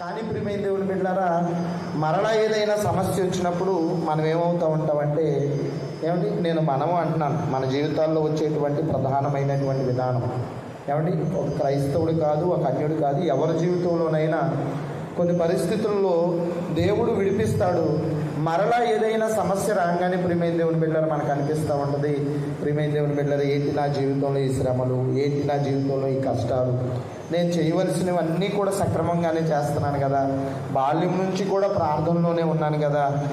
కానీ ప్రియమైన దేవుని బిడ్డారా మరలా ఏదైనా సమస్య వచ్చినప్పుడు మనం ఏమవుతూ ఉంటామంటే ఏమండి నేను మనము అంటున్నాను మన జీవితాల్లో వచ్చేటువంటి ప్రధానమైనటువంటి విధానం. ఏమండి ఒక క్రైస్తవుడు కాదు ఒక అన్యుడు కాదు ఎవరి జీవితంలోనైనా కొన్ని పరిస్థితుల్లో దేవుడు విడిపిస్తాడు. మరలా ఏదైనా సమస్య రాగానే ప్రిమైన దేవుని బిడ్డలు మనకు అనిపిస్తూ ఉంటుంది ప్రిమైన దేవుని బిడ్డలు ఏంటి నా జీవితంలో ఈ శ్రమలు ఏంటి నా జీవితంలో ఈ కష్టాలు? నేను చేయవలసినవన్నీ కూడా సక్రమంగానే చేస్తున్నాను కదా. బాల్యం నుంచి కూడా ప్రార్థనలోనే ఉన్నాను కదా.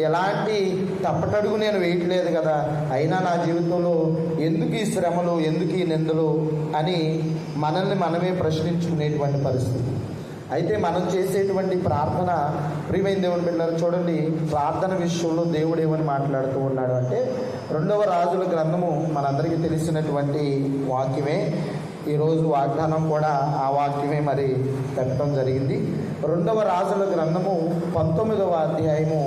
ఎలాంటి తప్పటడుగు నేను వేయట్లేదు కదా. అయినా నా జీవితంలో ఎందుకు ఈ శ్రమలు ఎందుకు ఈ నిందలు అని మనల్ని మనమే ప్రశ్నించుకునేటువంటి పరిస్థితి. అయితే మనం చేసేటువంటి ప్రార్థన ప్రియమైన దేవుని బిడ్డలు చూడండి ప్రార్థన విషయంలో దేవుడు ఏమని మాట్లాడుతూ ఉన్నాడు అంటే రెండవ రాజుల గ్రంథము మనందరికీ తెలిసినటువంటి వాక్యమే. ఈరోజు వాగ్దానం కూడా ఆ వాక్యమే మరి పెట్టడం జరిగింది. రెండవ రాజుల గ్రంథము పంతొమ్మిదవ అధ్యాయము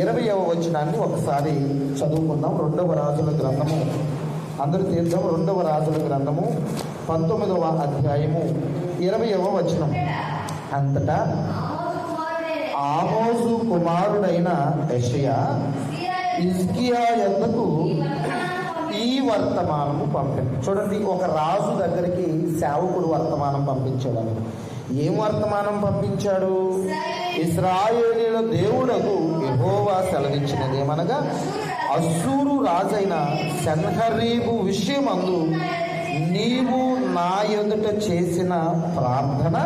ఇరవయవ వచనాన్ని ఒకసారి చదువుకుందాం. రెండవ రాజుల గ్రంథము అందరూ తీర్థం రెండవ రాజుల గ్రంథము పంతొమ్మిదవ అధ్యాయము ఇరవయవ వచనం. అంతటా ఆమోసు కుమారుడైన యషయా ఇస్కియా ఎందుకు వర్తమానము పంపింది. చూడండి ఒక రాజు దగ్గరికి సేవకుడు వర్తమానం పంపించాడు ఏం వర్తమానం పంపించాడు? ఇస్రాయేలీల దేవుడకు యహోవా సెలవిచ్చినది ఏమనగా అస్సూరు రాజైన సెన్హరీబు విషయమందు నీవు నా ఎదుట చేసిన ప్రార్థన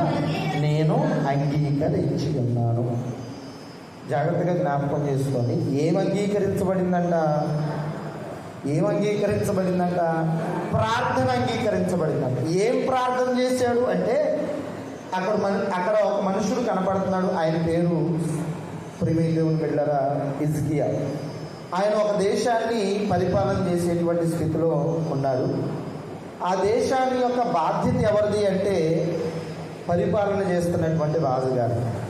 నేను అంగీకరించి ఉన్నాను జాగ్రత్తగా జ్ఞాపకం చేసుకొని ఏం అంగీకరించబడిందంట? ఏం అంగీకరించబడిందంట? ప్రార్థన అంగీకరించబడిందంట. ఏం ప్రార్థన చేశాడు అంటే అక్కడ మన అక్కడ ఒక మనుషుడు కనపడుతున్నాడు. ఆయన పేరు ప్రిమే దేవుని బిడ్డరా ఇజ్కియా ఆయన ఒక దేశాన్ని పరిపాలన చేసేటువంటి స్థితిలో ఉన్నాడు. ఆ దేశాన్ని యొక్క బాధ్యత ఎవరిది అంటే పరిపాలన చేస్తున్నటువంటి రాజుగారు.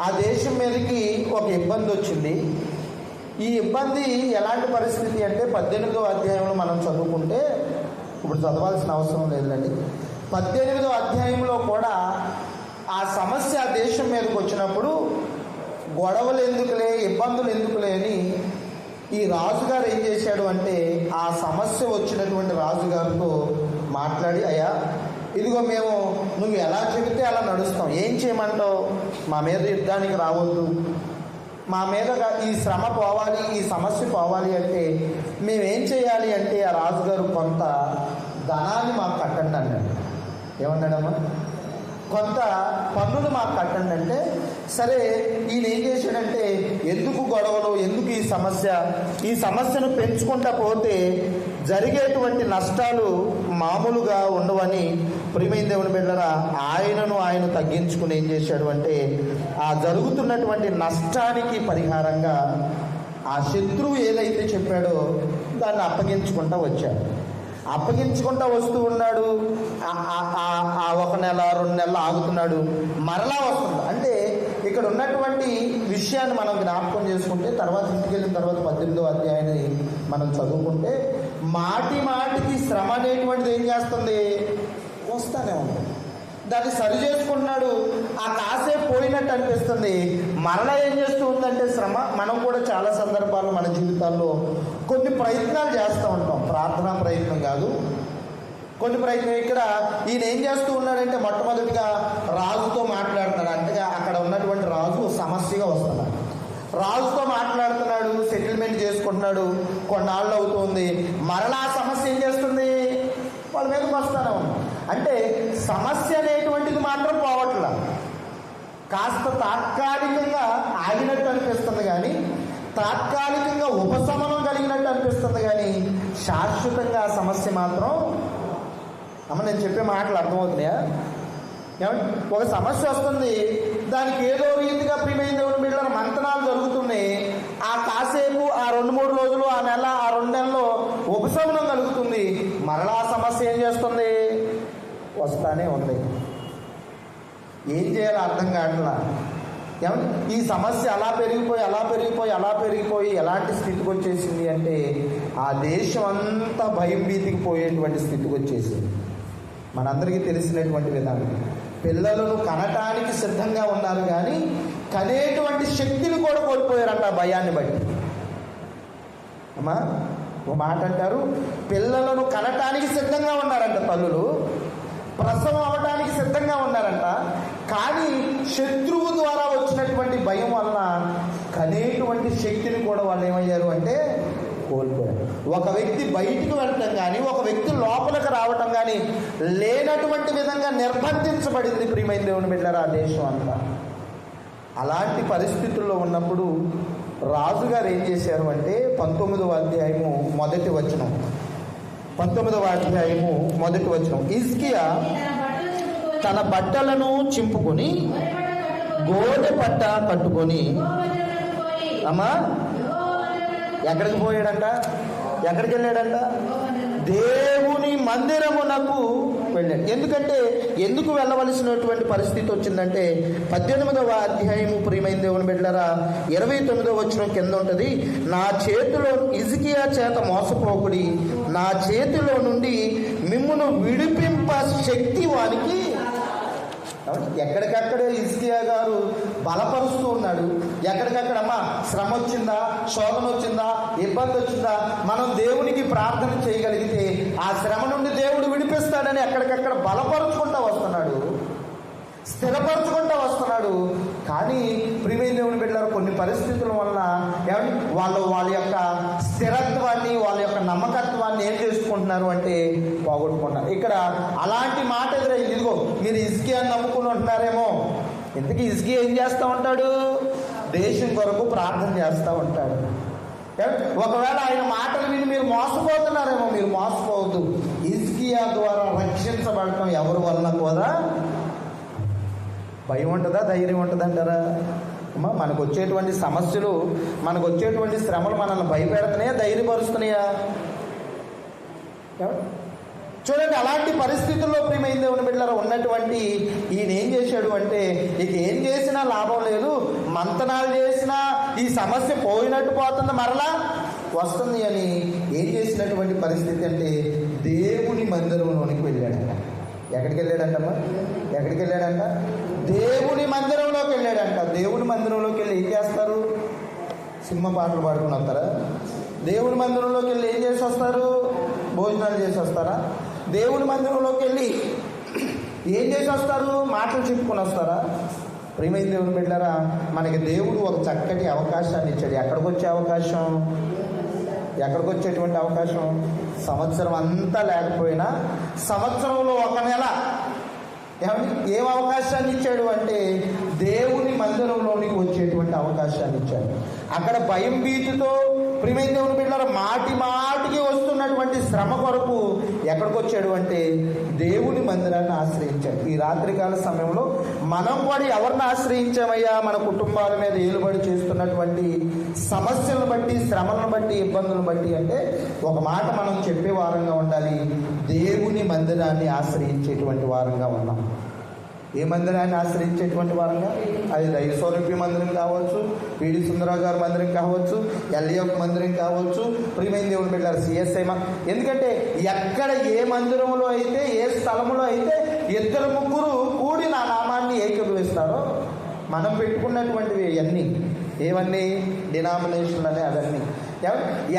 ఆ దేశం మీదకి ఒక ఇబ్బంది వచ్చింది ఈ ఇబ్బంది ఎలాంటి పరిస్థితి అంటే పద్దెనిమిదో అధ్యాయంలో మనం చదువుకుంటే ఇప్పుడు చదవాల్సిన అవసరం లేదండి పద్దెనిమిదో అధ్యాయంలో కూడా ఆ సమస్య దేశం మీదకి వచ్చినప్పుడు గొడవలు ఎందుకులే ఇబ్బందులు ఎందుకులే అని ఈ రాజుగారు ఏం చేశాడు అంటే ఆ సమస్య వచ్చినటువంటి రాజుగారితో మాట్లాడి అయ్యా ఇదిగో మేము నువ్వు ఎలా చెబితే అలా నడుస్తాం. ఏం చేయమంటావు? మా మీద యుద్ధానికి రావద్దు. మా మీద ఈ శ్రమ పోవాలి ఈ సమస్య పోవాలి అంటే మేమేం చేయాలి అంటే ఆ రాజుగారు కొంత ధనాన్ని మాకు కట్టండి అన్నాడు. ఏమన్నాడమ్మా? కొంత పన్నులు మాకు కట్టండి అంటే సరే ఈయన ఏం చేశాడంటే ఎందుకు గొడవలు ఎందుకు ఈ సమస్య? ఈ సమస్యను పెంచుకుంటా పోతే జరిగేటువంటి నష్టాలు మామూలుగా ఉండవని ప్రియమైన దేవుని బిడ్డరా ఆయనను ఆయన తగ్గించుకుని ఏం చేశాడు అంటే ఆ జరుగుతున్నటువంటి నష్టానికి పరిహారంగా ఆ శత్రువు ఏదైతే చెప్పాడో దాన్ని అప్పగించుకుంటా వచ్చాడు. అప్పగించుకుంటా వస్తూ ఉన్నాడు. ఆ- ఒక నెల రెండు నెలలు ఆగుతున్నాడు. మరలా వస్తుంది అంటే ఇక్కడ ఉన్నటువంటి విషయాన్ని మనం జ్ఞాపకం చేసుకుంటే తర్వాత ఇంటికి వెళ్ళిన తర్వాత పద్దెనిమిదో అధ్యాయాన్ని మనం చదువుకుంటే మాటి మాటికి శ్రమ అనేటువంటిది ఏం చేస్తుంది? వస్తానే ఉంది దాన్ని సరి చేసుకుంటున్నాడు. ఆ కాసేపు పోయినట్టు అనిపిస్తుంది. మరలా ఏం చేస్తూ ఉందంటే శ్రమ. మనం కూడా చాలా సందర్భాల్లో మన జీవితాల్లో కొన్ని ప్రయత్నాలు చేస్తూ ఉంటాం. ప్రార్థనా ప్రయత్నం కాదు. కొన్ని ప్రయత్నం ఇక్కడ ఈయన ఏం చేస్తూ ఉన్నాడంటే మొట్టమొదటిగా రాజుతో మాట్లాడుతున్నాడు. అంటే అక్కడ ఉన్నటువంటి రాజు సమస్యగా వస్తున్నాడు. రాజుతో మాట్లాడుతున్నాడు సెటిల్మెంట్ చేసుకుంటున్నాడు. కొన్నాళ్ళు అవుతుంది. మరలా సమస్య ఏం చేస్తుంది? వాళ్ళ మీదకి వస్తానే ఉంది అంటే సమస్య అనేటువంటిది మాత్రం పోవట్ల. కాస్త తాత్కాలికంగా ఆగినట్టు అనిపిస్తుంది కానీ తాత్కాలికంగా ఉపశమనం కలిగినట్టు అనిపిస్తుంది కానీ శాశ్వతంగా సమస్య మాత్రం అమ్మ నేను చెప్పే మాటలు అర్థమవుతున్నాయా? ఒక సమస్య వస్తుంది దానికి ఏదో రీతిగా ప్రియమైన దేవుని బిడ్డల మంతనాలు జరుగుతున్నాయి ఆ కాసేపు ఆ రెండు మూడు రోజులు ఆ నెల ఆ రెండు నెలలో ఉపశమనం కలుగుతుంది మరలా ఆ సమస్య ఏం చేస్తుంది వస్తానే ఉంది. ఏం చేయాలో అర్థం కావట్లా? ఈ సమస్య అలా పెరిగిపోయి అలా పెరిగిపోయి అలా పెరిగిపోయి ఎలాంటి స్థితికి వచ్చేసింది అంటే ఆ దేశం అంతా భయం భీతికి పోయేటువంటి స్థితికి వచ్చేసింది. మనందరికీ తెలిసినటువంటి విధానం. పిల్లలను కనటానికి సిద్ధంగా ఉన్నారు కానీ కనేటువంటి శక్తిని కూడా కోల్పోయారంట ఆ భయాన్ని బట్టి. అమ్మా ఒక మాట అంటారు? పిల్లలను కనటానికి సిద్ధంగా ఉన్నారంట తల్లులు. ప్రసవం అవడానికి సిద్ధంగా ఉన్నారంట. కానీ శత్రువు ద్వారా వచ్చినటువంటి భయం వలన కనేటువంటి శక్తిని కూడా వాళ్ళు ఏమయ్యారు అంటే కోల్పోయారు. ఒక వ్యక్తి బయటికి వెళ్ళటం కానీ ఒక వ్యక్తి లోపలికి రావటం కానీ లేనటువంటి విధంగా నిర్బంధించబడింది ప్రియమైన దేవుని బిడ్డరా ఆ దేశం అంతా. అలాంటి పరిస్థితుల్లో ఉన్నప్పుడు రాజుగారు ఏం చేశారు అంటే పంతొమ్మిదవ అధ్యాయము మొదటి వచనం. పంతొమ్మిదవ అధ్యాయము మొదటి వచనం. ఇస్కియా తన బట్టలను చింపుకొని గోడె పట్ట కట్టుకొని పట్ట కట్టుకొని అమ్మా ఎక్కడికి పోయాడంట? ఎక్కడికి వెళ్ళాడంట? దేవుని మందిరమునకు వెళ్ళాడు. ఎందుకంటే ఎందుకు వెళ్ళవలసినటువంటి పరిస్థితి వచ్చిందంటే పద్దెనిమిదవ అధ్యాయము ప్రియమైన దేవుని బిడ్డరా ఇరవై తొమ్మిదవ వచ్చిన కింద ఉంటుంది నా చేతిలో ఇజికియా చేత మోసపోకుడి నా చేతిలో నుండి మిమ్మును విడిపింప శక్తి వానికి. ఎక్కడికక్కడ ఇస్కియా గారు బలపరుస్తూ ఉన్నాడు. ఎక్కడికక్కడ అమ్మా శ్రమ వచ్చిందా శోధన వచ్చిందా ఇబ్బంది వచ్చిందా మనం దేవునికి ప్రార్థన చేయగలిగితే ఆ శ్రమ నుండి దేవుడు విడిపిస్తాడని ఎక్కడికక్కడ బలపరుచుకుంటా వస్తున్నాడు. స్థిరపరచుకుంటా వస్తున్నాడు. కానీ ప్రియమైన దేవుని బిడ్డలారు కొన్ని పరిస్థితుల వలన వాళ్ళు వాళ్ళ యొక్క స్థిరత్వాన్ని నమ్మకత్వాన్ని ఏం చేసుకుంటున్నారు అంటే పోగొట్టుకుంటున్నారు. ఇక్కడ అలాంటి మాట ఎదురైంది. ఇదిగో మీరు ఇసుకే అని నమ్ముకుని ఉంటున్నారేమో. ఇంతకీ ఇసుకే ఏం చేస్తూ ఉంటాడు? దేశం కొరకు ప్రార్థన చేస్తూ ఉంటాడు. ఒకవేళ ఆయన మాటలు విని మీరు మోసపోతున్నారేమో మీరు మోసపోవద్దు. ఇస్కియా ద్వారా రక్షించబడటం ఎవరి వలన కూడా భయం ఉంటుందా? ధైర్యం ఉంటుందంటారా? మనకు వచ్చేటువంటి సమస్యలు మనకు వచ్చేటువంటి శ్రమలు మనల్ని భయపెడుతున్నాయా ధైర్యపరుస్తున్నాయా? చూడండి అలాంటి పరిస్థితుల్లో ప్రియమైన దేవుని బిడ్డలారా ఉన్నటువంటి ఈయన ఏం చేశాడు అంటే ఇక ఏం చేసినా లాభం లేదు మంతనాలు చేసినా ఈ సమస్య పోయినట్టు పోతుంది మరలా వస్తుంది అని ఏం చేసినటువంటి పరిస్థితి అంటే దేవుని మందిరంలోనికి వెళ్ళాడంట. ఎక్కడికి వెళ్ళాడంటమ్మా ఎక్కడికి వెళ్ళాడంట దేవుని మందిరంలోకి వెళ్ళాడంట. దేవుని మందిరంలోకి వెళ్ళి ఏం చేస్తారు? సినిమా పాటలు పాడుకుని వస్తారా దేవుని మందిరంలోకి వెళ్ళి ఏం చేసి వస్తారు భోజనాలు చేసి వస్తారా దేవుని మందిరంలోకి వెళ్ళి ఏం చేసి వస్తారు మాటలు చెప్పుకొని వస్తారా ప్రియమైన దేవుని బిడ్డారా మనకి దేవుడు ఒక చక్కటి అవకాశాన్ని ఇచ్చాడు. ఎక్కడికి వచ్చే అవకాశం? ఎక్కడికి వచ్చేటువంటి అవకాశం? సంవత్సరం అంతా లేకపోయినా సంవత్సరంలో ఒక నెల. ఏం అవకాశాన్ని ఇచ్చాడు అంటే దేవుని మందిరంలోనికి వచ్చేటువంటి అవకాశాన్ని ఇచ్చాడు. అక్కడ భయం భీతితో ప్రియమైన దేవుని బిడ్డల మాటి మాటికి వస్తుంది వస్తున్నటువంటి శ్రమ కొరకు ఎక్కడికి వచ్చాడు అంటే దేవుని మందిరాన్ని ఆశ్రయించాడు. ఈ రాత్రికాల సమయంలో మనం పడి ఎవరిని ఆశ్రయించామయ్యా? మన కుటుంబాల మీద ఏలుబడి చేస్తున్నటువంటి సమస్యలను బట్టి శ్రమలను బట్టి ఇబ్బందులను బట్టి అంటే ఒక మాట మనం చెప్పే వారంగా ఉండాలి. దేవుని మందిరాన్ని ఆశ్రయించేటువంటి వారంగా ఉన్నాం. ఏ మందిరాన్ని ఆశ్రయించేటువంటి వారంగా? అది దైవస్వరూపి మందిరం కావచ్చు పీడి సుందరరావు గారి మందిరం కావచ్చు ఎల్ఎఫ్ మందిరం కావచ్చు ప్రియమైన దేవుని బిడ్డారు సిఎస్ఐ ఎందుకంటే ఎక్కడ ఏ మందిరంలో అయితే ఏ స్థలంలో అయితే ఇద్దరు ముగ్గురు కూడి నా నామాన్ని ఏకీభవిస్తారో మనం పెట్టుకున్నటువంటివి అన్నీ ఏవన్నీ? డినామినేషన్లు అనే అవన్నీ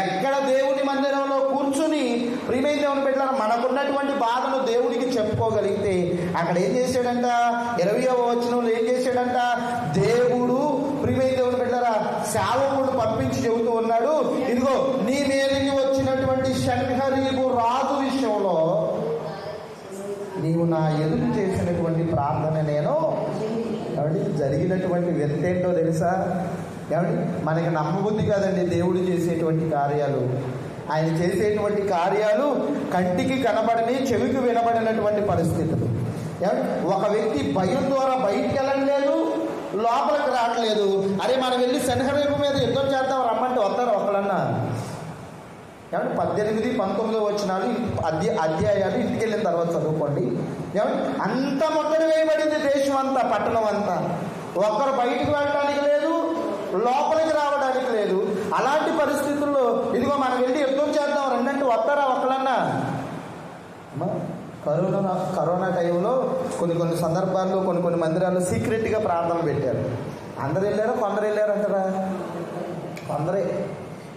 ఎక్కడ దేవుని మందిరంలో కూర్చుని ప్రియమైన దేవుని పెట్టారు మనకున్నటువంటి బాధను దేవుడికి చెప్పుకోగలిగితే అక్కడ ఏం చేశాడంట? ఇరవయవ వచనంలో ఏం చేశాడంట? దేవుడు ప్రియమైన దేవుని పెట్టారా శావకుడు పంపించి చెబుతూ ఉన్నాడు. ఇదిగో నీ మీదకి వచ్చినటువంటి షణ్హరీపు రాజు విషయంలో నీవు నా ఎదురు చేసినటువంటి ప్రార్థన నేను కాబట్టి జరిగినటువంటి వ్యక్తి ఏంటో తెలుసా? ఏమండి? మనకి నమ్మబుద్ధి కాదండి దేవుడు చేసేటువంటి కార్యాలు. ఆయన చేసేటువంటి కార్యాలు కంటికి కనబడని చెవికి వినబడినటువంటి పరిస్థితులు. ఏమండి? ఒక వ్యక్తి భయం ద్వారా బయటికి వెళ్ళలేదు లోపలికి రావట్లేదు. అరే మనం వెళ్ళి శనిహరేపు మీద యుద్ధం చేద్దాం రమ్మంటే వస్తారు ఒకళ్ళన్నా. ఏమంటే పద్దెనిమిది పంతొమ్మిది వచ్చినాలు అధ్య అధ్యాయాలు ఇంటికి వెళ్ళిన తర్వాత చదువుకోండి. ఏమంటే అంత మొక్కడి వేయబడింది దేశం అంతా పట్టణం అంతా ఒక్కరు బయటికి వెళ్ళడానికి లోపలికి రావడానికి లేదు. అలాంటి పరిస్థితుల్లో ఇదిగో మనం వెళ్ళి యుద్ధం చేద్దాం రెండంటే వస్తారా ఒక్కలన్నా కరోనా కరోనా టైంలో కొన్ని కొన్ని సందర్భాల్లో కొన్ని కొన్ని మందిరాల్లో సీక్రెట్గా ప్రార్థన పెట్టారు. అందరు వెళ్ళారా కొందరు వెళ్ళారంటారా కొందరే.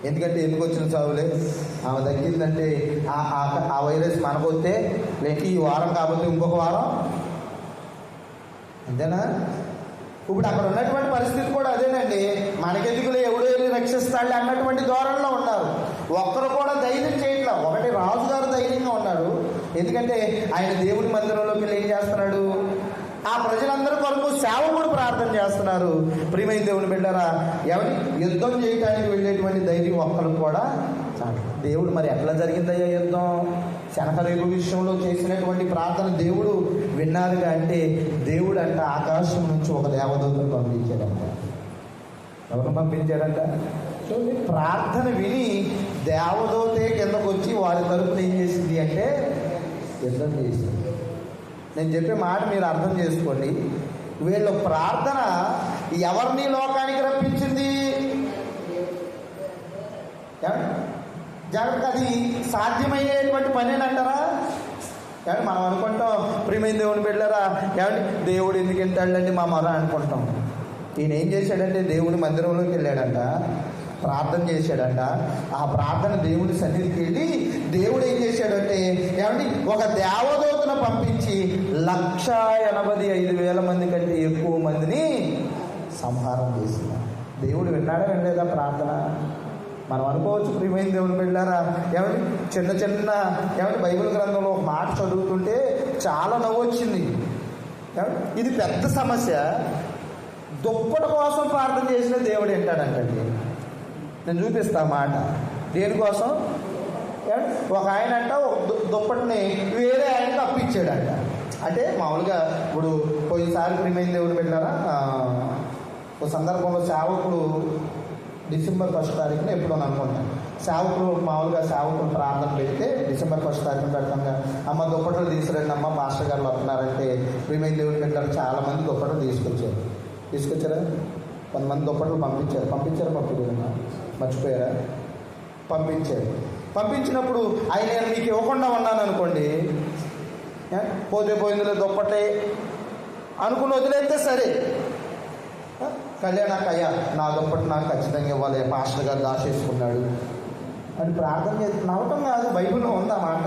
ఎందుకంటే ఎందుకు వచ్చిన చావులే? ఆమె తగ్గిందంటే ఆ ఆ- ఆ వైరస్ మనకొస్తే లేక ఈ వారం కాకపోతే ఇంకొక వారం? అంతేనా? ఇప్పుడు అక్కడ ఉన్నటువంటి పరిస్థితి కూడా అదేనండి. మనకెందుకులే ఎవడో వెళ్ళి రక్షిస్తాడు అన్నటువంటి ధోరణిలో ఉన్నారు. ఒక్కరు కూడా ధైర్యం చేయట్లా. ఒకటి రాజుగారు ధైర్యంగా ఉన్నారు. ఎందుకంటే ఆయన దేవుడి మందిరంలోకి వెళ్ళి ఏం చేస్తున్నాడు? ఆ ప్రజలందరి కొరకు సేవకుడు ప్రార్థన చేస్తున్నారు. ప్రియమైన దేవుని బిడ్డారా ఎవరి యుద్ధం చేయడానికి వెళ్ళేటువంటి ధైర్యం ఒక్కరు కూడా చాలు. దేవుడు మరి ఎట్లా జరిగిందయ్యా యుద్ధం? శనకరేగు విషయంలో చేసినటువంటి ప్రార్థన దేవుడు విన్నారుగా అంటే దేవుడు అంట ఆకాశం నుంచి ఒక దేవదూతను పంపించాడంట. ఎవరు పంపించాడంట? చూడండి ప్రార్థన విని దేవదూతే కిందకు వచ్చి వారి తరపున ఏం చేసింది అంటే యుద్ధం చేసింది. నేను చెప్పే మాట మీరు అర్థం చేసుకోండి. వీళ్ళ ప్రార్థన ఎవరిని లోకానికి రప్పించింది? ఏమంటే జాగ్రత్త అది సాధ్యమయ్యేటువంటి పనేనంటారా ఏమంటే మనం అనుకుంటాం ప్రియమైన దేవుని బిడ్డరా ఏమండి దేవుడు ఎందుకు వెళ్తాడండి మా మరణ అనుకుంటాం. ఈయన ఏం చేశాడంటే దేవుని మందిరంలోకి వెళ్ళాడంట ప్రార్థన చేశాడంట. ఆ ప్రార్థన దేవుని సన్నిధికి వెళ్ళి దేవుడు ఏం చేశాడంటే ఏమండి ఒక దేవదూతను పంపించి లక్ష ఎనభై ఐదు వేల మంది కంటే ఎక్కువ మందిని సంహారం చేసిన దేవుడు విన్నాడా వినలేదా ప్రార్థన? మనం అనుకోవచ్చు ప్రియమైన దేవుని బిడ్డారా ఏమని చిన్న చిన్న ఏమంటే బైబిల్ గ్రంథంలో ఒక మాట చదువుతుంటే చాలా నవ్వు వచ్చింది. ఇది పెద్ద సమస్య. దుప్పటి కోసం ప్రార్థన చేసిన దేవుడు ఏంటాడంటండి నేను చూపిస్తా మాట. దేనికోసం? ఒక ఆయన అంట ఒక దుప్పటిని వేరే ఆయనకి అప్పించాడంట అంటే మామూలుగా ఇప్పుడు పోయినసారి ప్రియమైన దేవుడు పెట్టారా ఒక సందర్భంలో సేవకుడు డిసెంబర్ ఫస్ట్ తారీఖున ఎప్పుడో అనుకుంటాను. సేవకులు మామూలుగా సేవకులు ప్రార్థన పెడితే డిసెంబర్ ఫస్ట్ తారీఖున పెడతాంగా అమ్మ దుప్పట్లు తీసుకురండి అమ్మ మాస్టర్ గారు వస్తున్నారంటే ప్రియమైన దేవుడు పెట్టారు చాలా మంది దుప్పట్లు తీసుకొచ్చారు. తీసుకొచ్చారా? కొంతమంది దుప్పట్లు పంపించారు. పంపించారు పంపించారు మర్చిపోయారా? పంపించారు. పంపించినప్పుడు ఆయన నేను మీకు ఇవ్వకుండా ఉన్నాను అనుకోండి. పోతే పోయిందిలే దుప్పటే అనుకుని వదిలేస్తే సరే. ఏ? నా దుప్పటి నాకు ఖచ్చితంగా ఇవ్వాలి. పాస్టర్ గారు దాచేసుకున్నాడు. అని ప్రార్థన చేసి నవ్వటం కాదు బైబిల్లో ఉందా మాట?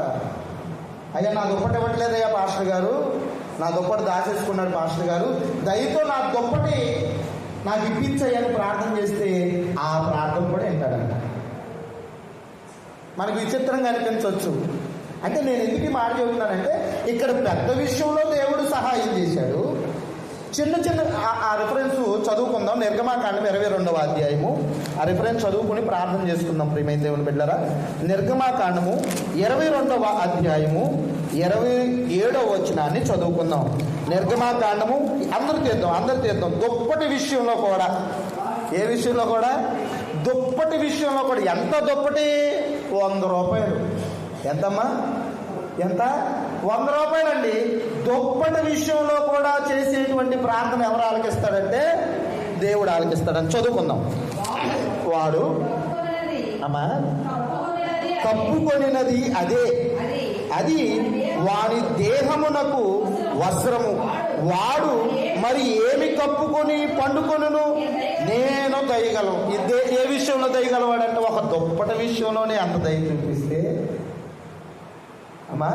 అయ్యా నా దుప్పటి ఇవ్వట్లేదయ్యా పాస్టర్ గారు. నా దుప్పటి దాచేసుకున్నాడు పాస్టర్ గారు. దయతో నా దుప్పటి నాకు ఇప్పించయ్యని ప్రార్థన చేస్తే ఆ ప్రార్థన కూడా వింటాడంట. మనకు విచిత్రంగా అనిపించవచ్చు. అంటే నేను ఎందుకు మాట చెబుతున్నానంటే ఇక్కడ పెద్ద విషయంలో దేవుడు సహాయం చేశాడు. చిన్న చిన్న ఆ- రిఫరెన్స్ చదువుకుందాం. నిర్గమాకాండం ఇరవై రెండవ అధ్యాయము. ఆ రిఫరెన్స్ చదువుకుని ప్రార్థన చేసుకుందాం ప్రియమైన దేవుని బిడ్డరా నిర్గమాకాండము ఇరవై రెండవ అధ్యాయము. ఇరవై ఏడవ వచనాన్ని చదువుకుందాం. నిర్గమాకాండము అందరు తీద్దాం అందరు తీద్దాం దుప్పటి విషయంలో కూడా. ఏ విషయంలో కూడా? దుప్పటి విషయంలో కూడా. ఎంత దుప్పటి? వంద రూపాయలు. ఎంతమ్మా? ఎంత? వంద రూపాయలండి. దుప్పటి విషయంలో కూడా చేసేటువంటి ప్రార్థన ఎవరు ఆలకిస్తాడంటే? దేవుడు ఆలకిస్తాడని చదువుకుందాం. వాడు అమ్మా కప్పుకొనినది అదే. అది వాని దేహమునకు వస్త్రము. వాడు మరి ఏమి కప్పుకొని పండుకొనును? నేను దయగలను ఇదే ఏ విషయంలో దయగలవాడంటే ఒక దుప్పటి విషయంలోనే అంత దయ చూపిస్తే. అమ్మా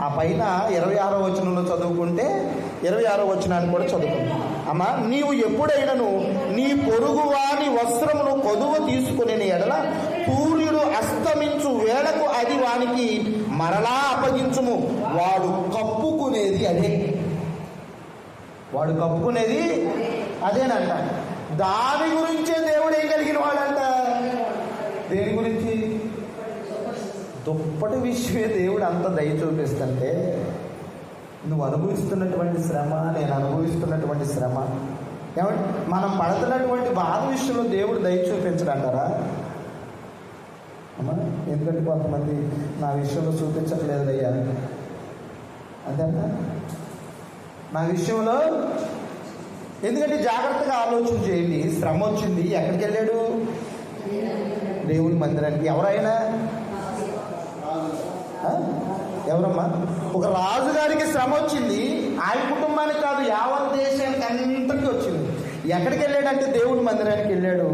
ఆ పైన ఇరవై ఆరో వచనంలో చదువుకుంటే ఇరవై ఆరో వచనాన్ని కూడా చదువుకుంటాం. అమ్మా నీవు ఎప్పుడైనను నీ పొరుగు వాని వస్త్రమును కొదువ తీసుకుని ఎడల సూర్యుడు అస్తమించు వేళకు అది వానికి మరలా అప్పగించుము. వాడు కప్పుకునేది అదే. వాడు కప్పుకునేది అదేనంట. దాని గురించే దేవుడు ఏం కలిగిన వాడంట? దేని గురించి? దుప్పటి విషయమే దేవుడు అంత దయ చూపిస్తుంటే నువ్వు అనుభవిస్తున్నటువంటి శ్రమ నేను అనుభవిస్తున్నటువంటి శ్రమ. ఏమంటే మనం పడుతున్నటువంటి బాధ విషయంలో దేవుడు దయ చూపించడంటారా? అమ్మా ఎందుకంటే కొంతమంది నా విషయంలో చూపించట్లేదు అయ్యా అంతేనా నా విషయంలో ఎందుకంటే జాగ్రత్తగా ఆలోచన చేయండి. శ్రమ వచ్చింది. ఎక్కడికి వెళ్ళాడు? దేవుని మందిరానికి. ఎవరైనా ఎవరమ్మా? ఒక రాజుగారికి శ్రమ వచ్చింది. ఆయన కుటుంబానికి కాదు యావత్ దేశానికి అంతటికి వచ్చింది. ఎక్కడికి వెళ్ళాడంటే దేవుడి మందిరానికి వెళ్ళాడు.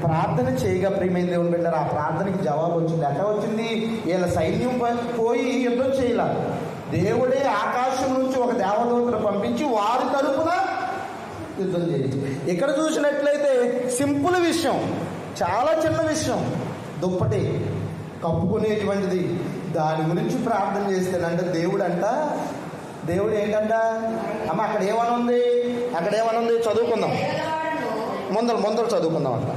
ప్రార్థన చేయగా ప్రియమైన దేవుని వెళ్ళారు ఆ ప్రార్థనకి జవాబు వచ్చింది. ఎక్కడ వచ్చింది? వీళ్ళ సైన్యం పోయి యుద్ధం చేయాల. దేవుడే ఆకాశం నుంచి ఒక దేవదూతను పంపించి వారి తరపున యుద్ధం చేయించి ఇక్కడ చూసినట్లయితే సింపుల్ విషయం చాలా చిన్న విషయం. దుప్పటి. కప్పుకునేటువంటిది. దాని గురించి ప్రార్థన చేస్తానంటే దేవుడు అంట దేవుడు ఏంటంట అమ్మ అక్కడ ఏమనుంది? ఉంది అక్కడ ఏమనుంది? ఉంది చదువుకుందాం. ముందర ముందర చదువుకుందాం అంట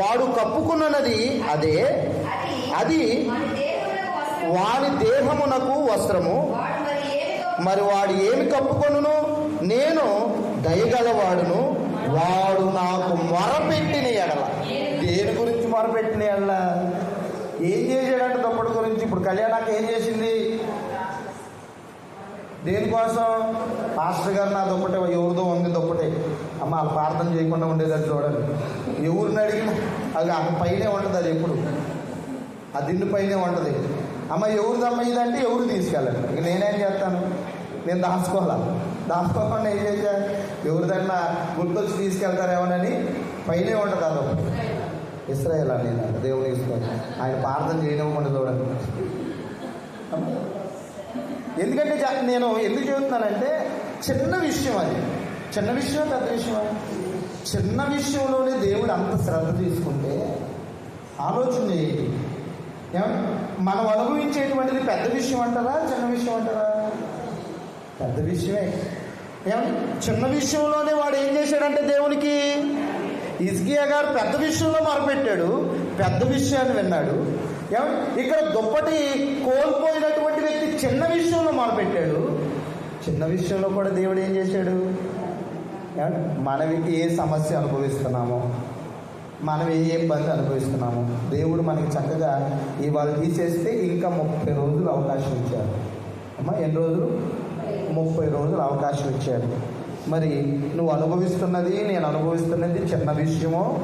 వాడు కప్పుకున్నది అదే. అది వాని దేహమునకు వస్త్రము. మరి వాడు ఏమి కప్పుకొనును? నేను దయగలవాడును. వాడు నాకు మొరపెట్టిన ఎడల. పెట్టిన వాళ్ళ ఏం చేశాడంటే దొప్పటి గురించి? ఇప్పుడు కళ్యాణాక ఏం చేసింది? దేనికోసం? పాస్టర్ గారు నా దుప్పటే ఎవరిదో ఉంది దుప్పటే అమ్మ వాళ్ళు ప్రార్థన చేయకుండా ఉండేదని చూడండి. ఎవరిని అడిగిన అది అక్కడ పైనే ఉంటుంది అది ఎప్పుడు? ఆ దిండు పైనే ఉంటుంది. అమ్మ ఎవరిదమ్మ ఇదంటే ఎవరు తీసుకెళ్ళండి? ఇక నేనేం చేస్తాను? నేను దాచుకోవాలా? దాచుకోకుండా ఏం చేశాను ఎవరిదన్నా గుర్తొచ్చి తీసుకెళ్తారేమోనని పైనే ఉంటుంది అదొకటి ఇస్రాయల్ అని నేను దేవుని తీసుకొని ఆయన ప్రార్థన చేయనివ్వకుండా చూడండి. ఎందుకంటే నేను ఎందుకు చెబుతున్నానంటే చిన్న విషయం అది. చిన్న విషయం పెద్ద విషయం చిన్న విషయంలోనే దేవుడు అంత శ్రద్ధ తీసుకుంటే ఆలోచన చేయండి. మనం అనుభవించేటువంటిది పెద్ద విషయం అంటారా చిన్న విషయం అంటారా? పెద్ద విషయమే. ఏమండి చిన్న విషయంలోనే వాడు ఏం చేశాడంటే దేవునికి ఇజ్గియా గారు పెద్ద విషయంలో మొరపెట్టాడు. పెద్ద విషయాన్ని విన్నాడు. ఇక్కడ దుప్పటి కోల్పోయినటువంటి వ్యక్తి చిన్న విషయంలో మొరపెట్టాడు. చిన్న విషయంలో కూడా దేవుడు ఏం చేశాడు? ఏమండి? మనకి ఏ సమస్య అనుభవిస్తున్నామో మనం ఏ ఇబ్బంది అనుభవిస్తున్నాము దేవుడు మనకి చక్కగా ఇవాళ తీసేస్తే ఇంకా ముప్పై రోజులు అవకాశం ఇచ్చారు అమ్మా ఎన్ని రోజులు? ముప్పై రోజులు అవకాశం ఇచ్చాడు. మరి నువ్వు అనుభవిస్తున్నది నేను అనుభవిస్తున్నది చిన్న విషయమో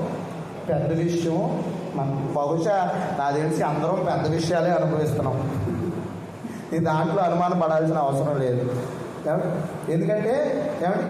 పెద్ద విషయమో మన బహుశా నాకు తెలిసి అందరం పెద్ద విషయాలే అనుభవిస్తున్నాం. ఈ దాంట్లో అనుమానం పడాల్సిన అవసరం లేదు. ఎందుకంటే ఏమంటే